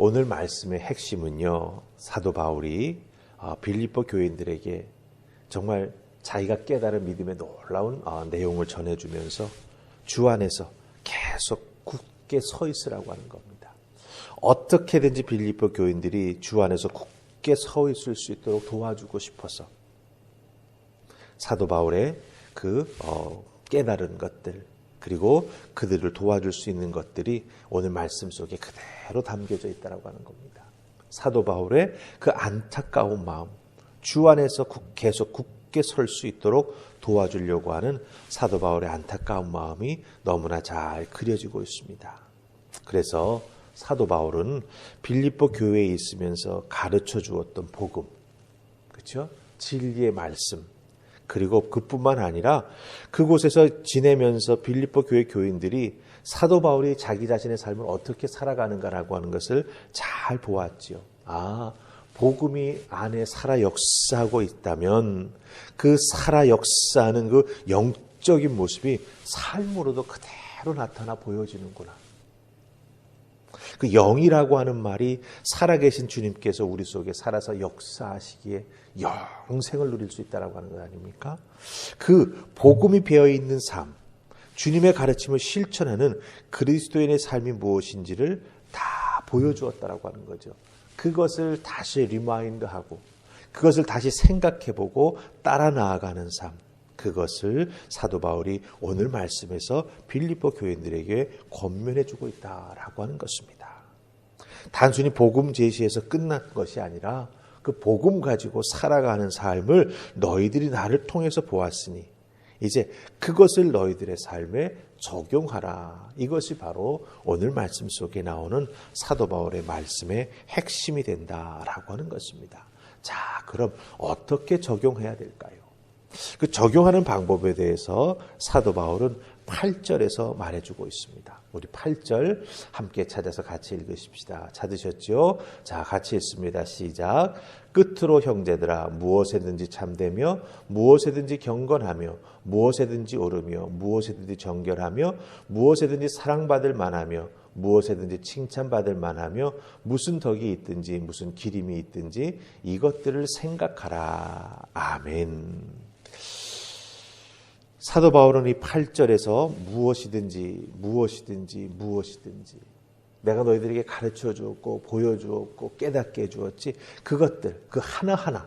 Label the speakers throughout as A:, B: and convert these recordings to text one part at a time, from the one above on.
A: 오늘 말씀의 핵심은요, 사도 바울이 어, 빌립보 교인들에게 정말 자기가 깨달은 믿음의 놀라운 어, 내용을 전해주면서 주 안에서 계속 굳게 서 있으라고 하는 겁니다. 어떻게든지 빌립보 교인들이 주 안에서 굳게 서 있을 수 있도록 도와주고 싶어서 사도 바울의 그 어, 깨달은 것들 그리고 그들을 도와줄 수 있는 것들이 오늘 말씀 속에 그대로 담겨져 있다라고 하는 겁니다. 사도 바울의 그 안타까운 마음, 주 안에서 계속 굳게 설 수 있도록 도와주려고 하는 사도 바울의 안타까운 마음이 너무나 잘 그려지고 있습니다. 그래서 사도 바울은 빌립보 교회에 있으면서 가르쳐 주었던 복음, 그렇죠? 진리의 말씀, 그리고 그뿐만 아니라 그곳에서 지내면서 빌립보 교회 교인들이 사도 바울이 자기 자신의 삶을 어떻게 살아가는가라고 하는 것을 잘 보았지요. 아, 복음이 안에 살아 역사하고 있다면 그 살아 역사하는 그 영적인 모습이 삶으로도 그대로 나타나 보여지는구나. 그 영이라고 하는 말이 살아계신 주님께서 우리 속에 살아서 역사하시기에 영생을 누릴 수 있다라고 하는 것 아닙니까? 그 복음이 배어 있는 삶, 주님의 가르침을 실천하는 그리스도인의 삶이 무엇인지를 다 보여주었다라고 하는 거죠. 그것을 다시 리마인드하고 그것을 다시 생각해보고 따라 나아가는 삶. 그것을 사도 바울이 오늘 말씀에서 빌립보 교인들에게 권면해 주고 있다라고 하는 것입니다. 단순히 복음 제시에서 끝난 것이 아니라 그 복음 가지고 살아가는 삶을 너희들이 나를 통해서 보았으니 이제 그것을 너희들의 삶에 적용하라. 이것이 바로 오늘 말씀 속에 나오는 사도 바울의 말씀의 핵심이 된다라고 하는 것입니다. 자, 그럼 어떻게 적용해야 될까요? 그 적용하는 방법에 대해서 사도 바울은 8절에서 말해주고 있습니다. 우리 8절 함께 찾아서 같이 읽으십시다. 찾으셨죠? 자, 같이 읽습니다. 시작. 끝으로 형제들아 무엇에든지 참되며 무엇에든지 경건하며 무엇에든지 오르며 무엇에든지 정결하며 무엇에든지 사랑받을 만하며 무엇에든지 칭찬받을 만하며 무슨 덕이 있든지 무슨 기림이 있든지 이것들을 생각하라. 아멘. 사도 바울은 이 8절에서 무엇이든지 무엇이든지 무엇이든지 내가 너희들에게 가르쳐 주었고 보여 주었고 깨닫게 해 주었지 그것들 그 하나하나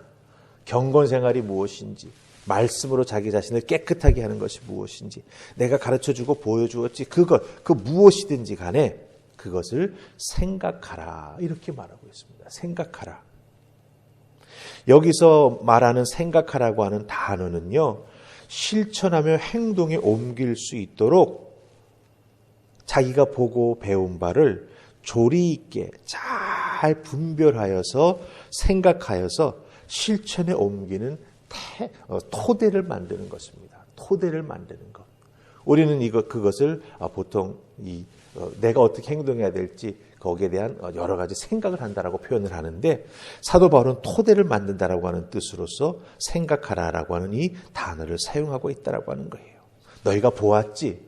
A: 경건 생활이 무엇인지 말씀으로 자기 자신을 깨끗하게 하는 것이 무엇인지 내가 가르쳐 주고 보여 주었지 그것 그 무엇이든지 간에 그것을 생각하라 이렇게 말하고 있습니다. 생각하라. 여기서 말하는 생각하라고 하는 단어는요. 실천하며 행동에 옮길 수 있도록 자기가 보고 배운 바를 조리 있게 잘 분별하여서 생각하여서 실천에 옮기는 태, 어, 토대를 만드는 것입니다. 토대를 만드는 것. 우리는 이거 그것을 어, 보통 이 어, 내가 어떻게 행동해야 될지 거기에 대한 어, 여러 가지 생각을 한다라고 표현을 하는데 사도 바울은 토대를 만든다라고 하는 뜻으로서 생각하라라고 하는 이 단어를 사용하고 있다라고 하는 거예요. 너희가 보았지.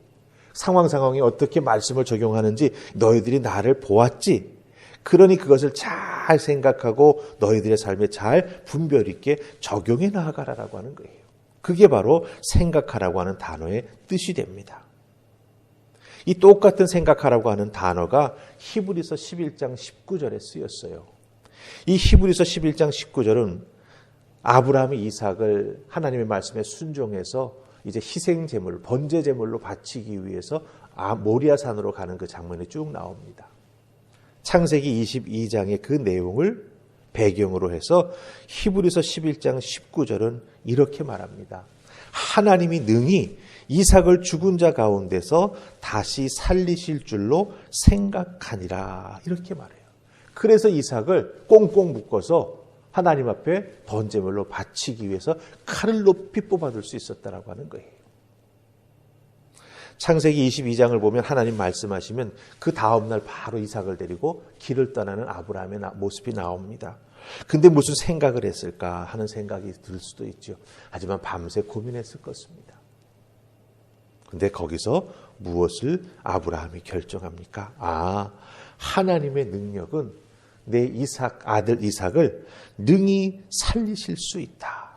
A: 상황 상황이 어떻게 말씀을 적용하는지 너희들이 나를 보았지. 그러니 그것을 잘 생각하고 너희들의 삶에 잘 분별 있게 적용해 나아가라라고 하는 거예요. 그게 바로 생각하라고 하는 단어의 뜻이 됩니다. 이 똑같은 생각하라고 하는 단어가 히브리서 11장 19절에 쓰였어요. 이 히브리서 11장 19절은 아브라함이 이삭을 하나님의 말씀에 순종해서 이제 희생 제물, 번제 제물로 바치기 위해서 아, 모리아 산으로 가는 그 장면이 쭉 나옵니다. 창세기 22장의 그 내용을 배경으로 해서 히브리서 11장 19절은 이렇게 말합니다. 하나님이 능히 이삭을 죽은 자 가운데서 다시 살리실 줄로 생각하니라. 이렇게 말해요. 그래서 이삭을 꽁꽁 묶어서 하나님 앞에 번제물로 바치기 위해서 칼을 높이 뽑아둘 수 있었다라고 하는 거예요. 창세기 22장을 보면 하나님 말씀하시면 그 다음날 바로 이삭을 데리고 길을 떠나는 아브라함의 모습이 나옵니다. 근데 무슨 생각을 했을까 하는 생각이 들 수도 있죠. 하지만 밤새 고민했을 것입니다. 근데 거기서 무엇을 아브라함이 결정합니까? 아, 하나님의 능력은 내 이삭 아들 이삭을 능히 살리실 수 있다.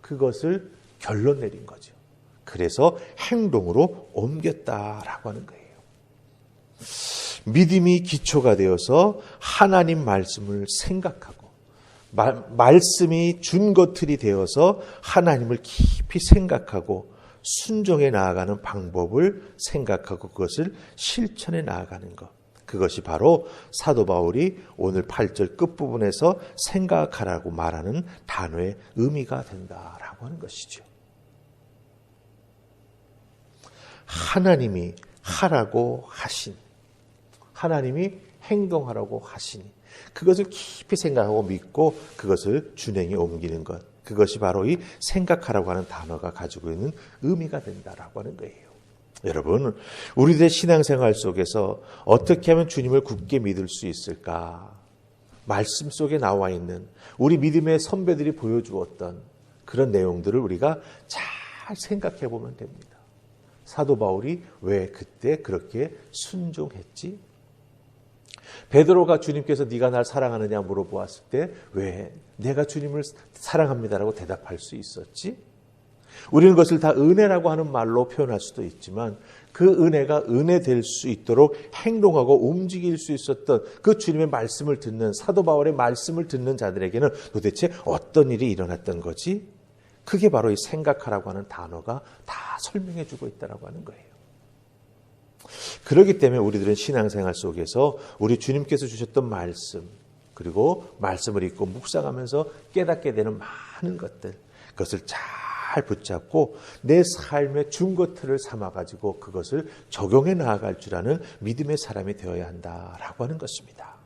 A: 그것을 결론 내린 거죠. 그래서 행동으로 옮겼다라고 하는 거예요. 믿음이 기초가 되어서 하나님 말씀을 생각하고 말, 말씀이 준 것들이 되어서 하나님을 깊이 생각하고 순종해 나아가는 방법을 생각하고 그것을 실천해 나아가는 것. 그것이 바로 사도 바울이 오늘 8절 끝부분에서 생각하라고 말하는 단어의 의미가 된다라고 하는 것이죠. 하나님이 하라고 하신, 하나님이 행동하라고 하시니, 그것을 깊이 생각하고 믿고 그것을 준행에 옮기는 것. 그것이 바로 이 생각하라고 하는 단어가 가지고 있는 의미가 된다라고 하는 거예요. 여러분, 우리들의 신앙생활 속에서 어떻게 하면 주님을 굳게 믿을 수 있을까? 말씀 속에 나와 있는 우리 믿음의 선배들이 보여주었던 그런 내용들을 우리가 잘 생각해 보면 됩니다. 사도 바울이 왜 그때 그렇게 순종했지? 베드로가 주님께서 네가 날 사랑하느냐 물어보았을 때 왜 내가 주님을 사랑합니다라고 대답할 수 있었지? 우리는 그것을 다 은혜라고 하는 말로 표현할 수도 있지만 그 은혜가 은혜 될 수 있도록 행동하고 움직일 수 있었던 그 주님의 말씀을 듣는 사도 바울의 말씀을 듣는 자들에게는 도대체 어떤 일이 일어났던 거지? 그게 바로 이 생각하라고 하는 단어가 다 설명해 주고 있다라고 하는 거예요. 그렇기 때문에 우리들은 신앙생활 속에서 우리 주님께서 주셨던 말씀, 그리고 말씀을 읽고 묵상하면서 깨닫게 되는 많은 것들, 그것을 잘 붙잡고 내 삶의 중거틀을 삼아가지고 그것을 적용해 나아갈 줄 아는 믿음의 사람이 되어야 한다라고 하는 것입니다.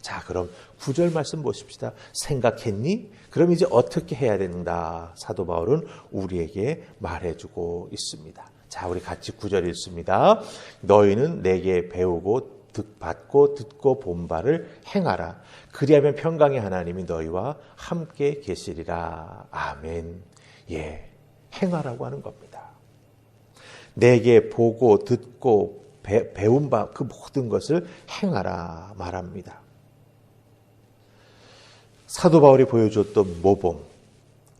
A: 자, 그럼 구절 말씀 보십시다. 생각했니? 그럼 이제 어떻게 해야 된다? 사도 바울은 우리에게 말해주고 있습니다. 자, 우리 같이 구절 읽습니다. 너희는 내게 배우고 받고 듣고 본 바를 행하라. 그리하면 평강의 하나님이 너희와 함께 계시리라. 아멘. 예, 행하라고 하는 겁니다. 내게 보고 듣고 배, 배운 바 그 모든 것을 행하라 말합니다. 사도 바울이 보여줬던 모범,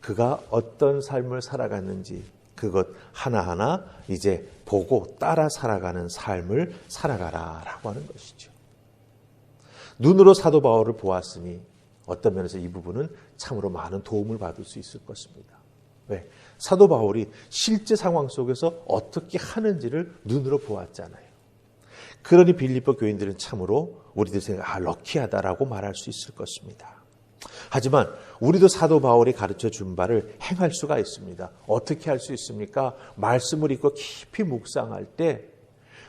A: 그가 어떤 삶을 살아갔는지 그것 하나하나 이제 보고 따라 살아가는 삶을 살아가라 라고 하는 것이죠. 눈으로 사도 바울을 보았으니 어떤 면에서 이 부분은 참으로 많은 도움을 받을 수 있을 것입니다. 왜? 사도 바울이 실제 상황 속에서 어떻게 하는지를 눈으로 보았잖아요. 그러니 빌리보 교인들은 참으로 우리들 생각, 아, 럭키하다라고 말할 수 있을 것입니다. 하지만 우리도 사도 바울이 가르쳐 준 바를 행할 수가 있습니다. 어떻게 할 수 있습니까? 말씀을 읽고 깊이 묵상할 때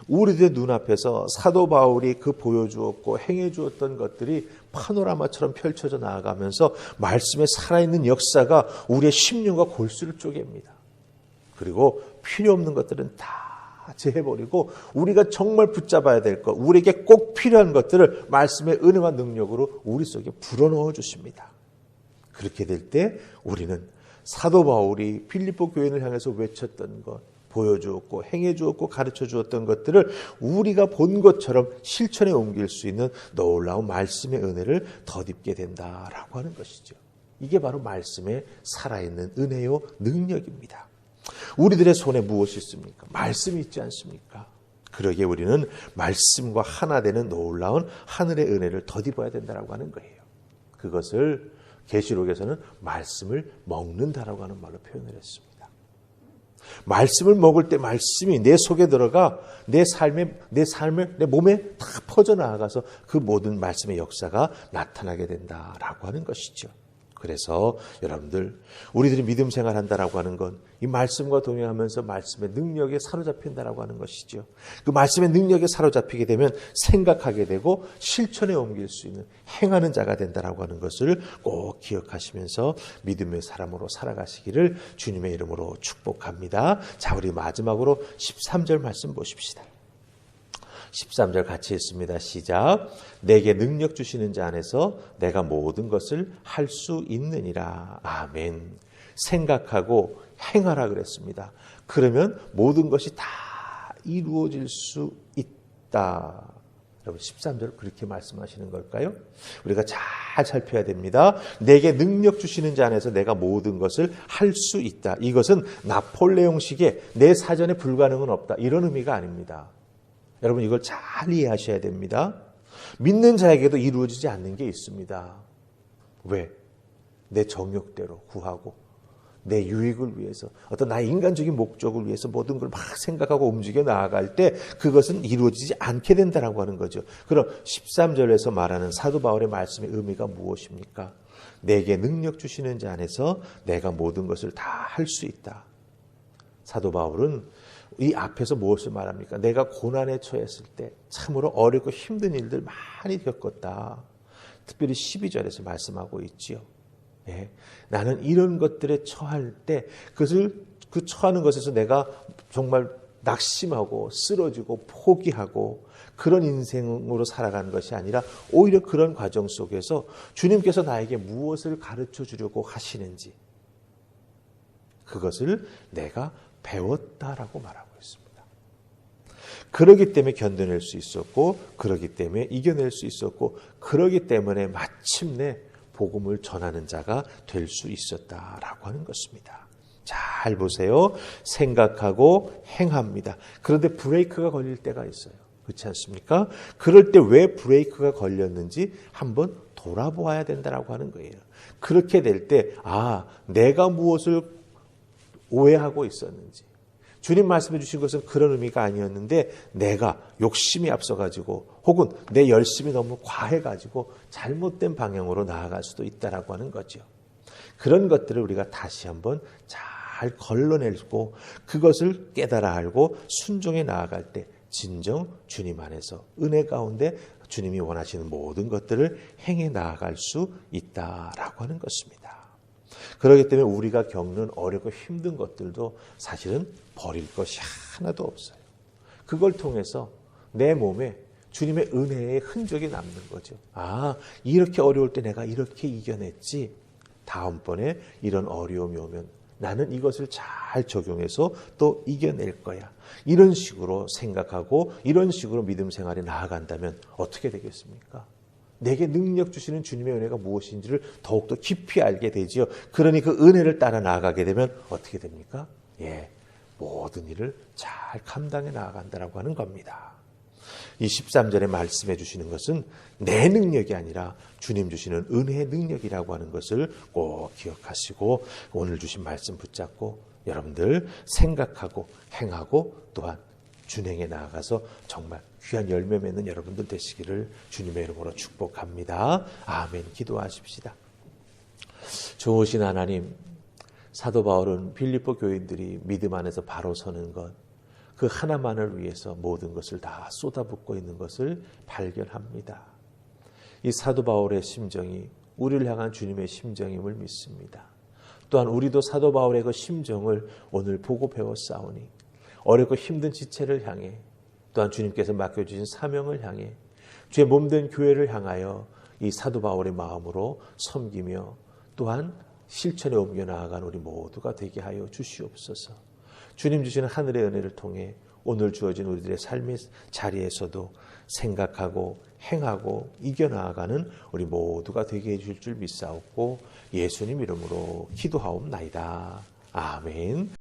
A: 우리들 눈앞에서 사도 바울이 그 보여주었고 행해주었던 것들이 파노라마처럼 펼쳐져 나아가면서 말씀에 살아있는 역사가 우리의 심령과 골수를 쪼갭니다. 그리고 필요 없는 것들은 다 제해버리고 우리가 정말 붙잡아야 될 것, 우리에게 꼭 필요한 것들을 말씀의 은혜와 능력으로 우리 속에 불어넣어 주십니다. 그렇게 될 때 우리는 사도 바울이 필리포 교인을 향해서 외쳤던 것, 보여주었고 행해 주었고 가르쳐 주었던 것들을 우리가 본 것처럼 실천에 옮길 수 있는 놀라운 말씀의 은혜를 덧입게 된다라고 하는 것이죠. 이게 바로 말씀의 살아있는 은혜요 능력입니다. 우리들의 손에 무엇이 있습니까? 말씀이 있지 않습니까? 그러기에 우리는 말씀과 하나 되는 놀라운 하늘의 은혜를 덧입어야 된다라고 하는 거예요. 그것을 계시록에서는 말씀을 먹는다라고 하는 말로 표현을 했습니다. 말씀을 먹을 때 말씀이 내 속에 들어가 내 삶에 내 삶을 내 몸에 다 퍼져 나가서 그 모든 말씀의 역사가 나타나게 된다라고 하는 것이죠. 그래서 여러분들 우리들이 믿음 생활한다라고 하는 건 이 말씀과 동행하면서 말씀의 능력에 사로잡힌다라고 하는 것이죠. 그 말씀의 능력에 사로잡히게 되면 생각하게 되고 실천에 옮길 수 있는 행하는 자가 된다라고 하는 것을 꼭 기억하시면서 믿음의 사람으로 살아가시기를 주님의 이름으로 축복합니다. 자, 우리 마지막으로 13절 말씀 보십시다. 13절 같이 했습니다. 시작. 내게 능력 주시는 자 안에서 내가 모든 것을 할 수 있느니라. 아멘. 생각하고 행하라 그랬습니다. 그러면 모든 것이 다 이루어질 수 있다. 여러분 13절 그렇게 말씀하시는 걸까요? 우리가 잘 살펴야 됩니다. 내게 능력 주시는 자 안에서 내가 모든 것을 할 수 있다. 이것은 나폴레옹식의 내 사전에 불가능은 없다. 이런 의미가 아닙니다. 여러분 이걸 잘 이해하셔야 됩니다. 믿는 자에게도 이루어지지 않는 게 있습니다. 왜? 내 정욕대로 구하고 내 유익을 위해서 어떤 나의 인간적인 목적을 위해서 모든 걸 막 생각하고 움직여 나아갈 때 그것은 이루어지지 않게 된다라고 하는 거죠. 그럼 13절에서 말하는 사도 바울의 말씀의 의미가 무엇입니까? 내게 능력 주시는 자 안에서 내가 모든 것을 다 할 수 있다. 사도 바울은 이 앞에서 무엇을 말합니까? 내가 고난에 처했을 때 참으로 어렵고 힘든 일들 많이 겪었다. 특별히 12절에서 말씀하고 있지요. 예, 나는 이런 것들에 처할 때 그것을 그 처하는 것에서 내가 정말 낙심하고 쓰러지고 포기하고 그런 인생으로 살아가는 것이 아니라 오히려 그런 과정 속에서 주님께서 나에게 무엇을 가르쳐 주려고 하시는지 그것을 내가 배웠다라고 말하고 있습니다. 그러기 때문에 견뎌낼 수 있었고, 그러기 때문에 이겨낼 수 있었고, 그러기 때문에 마침내 복음을 전하는 자가 될 수 있었다라고 하는 것입니다. 잘 보세요. 생각하고 행합니다. 그런데 브레이크가 걸릴 때가 있어요. 그렇지 않습니까? 그럴 때 왜 브레이크가 걸렸는지 한번 돌아보아야 된다라고 하는 거예요. 그렇게 될 때, 아, 내가 무엇을 오해하고 있었는지. 주님 말씀해 주신 것은 그런 의미가 아니었는데 내가 욕심이 앞서가지고 혹은 내 열심이 너무 과해가지고 잘못된 방향으로 나아갈 수도 있다라고 하는 거죠. 그런 것들을 우리가 다시 한번 잘 걸러내고 그것을 깨달아 알고 순종해 나아갈 때 진정 주님 안에서 은혜 가운데 주님이 원하시는 모든 것들을 행해 나아갈 수 있다라고 하는 것입니다. 그렇기 때문에 우리가 겪는 어렵고 힘든 것들도 사실은 버릴 것이 하나도 없어요. 그걸 통해서 내 몸에 주님의 은혜의 흔적이 남는 거죠. 아, 이렇게 어려울 때 내가 이렇게 이겨냈지. 다음번에 이런 어려움이 오면 나는 이것을 잘 적용해서 또 이겨낼 거야. 이런 식으로 생각하고 이런 식으로 믿음 생활에 나아간다면 어떻게 되겠습니까? 내게 능력 주시는 주님의 은혜가 무엇인지를 더욱더 깊이 알게 되지요. 그러니 그 은혜를 따라 나아가게 되면 어떻게 됩니까? 예. 모든 일을 잘 감당해 나아간다라고 하는 겁니다. 이 13절에 말씀해 주시는 것은 내 능력이 아니라 주님 주시는 은혜의 능력이라고 하는 것을 꼭 기억하시고 오늘 주신 말씀 붙잡고 여러분들 생각하고 행하고 또한 준행에 나아가서 정말 귀한 열매 맺는 여러분들 되시기를 주님의 이름으로 축복합니다. 아멘. 기도하십시다. 좋으신 하나님, 사도 바울은 빌립보 교인들이 믿음 안에서 바로 서는 것, 그 하나만을 위해서 모든 것을 다 쏟아붓고 있는 것을 발견합니다. 이 사도 바울의 심정이 우리를 향한 주님의 심정임을 믿습니다. 또한 우리도 사도 바울의 그 심정을 오늘 보고 배웠사오니 어렵고 힘든 지체를 향해 또한 주님께서 맡겨주신 사명을 향해 주의 몸된 교회를 향하여 이 사도 바울의 마음으로 섬기며 또한 실천에 옮겨 나아간 우리 모두가 되게 하여 주시옵소서. 주님 주시는 하늘의 은혜를 통해 오늘 주어진 우리들의 삶의 자리에서도 생각하고 행하고 이겨나가는 우리 모두가 되게 해줄 줄 믿사옵고 예수님 이름으로 기도하옵나이다. 아멘.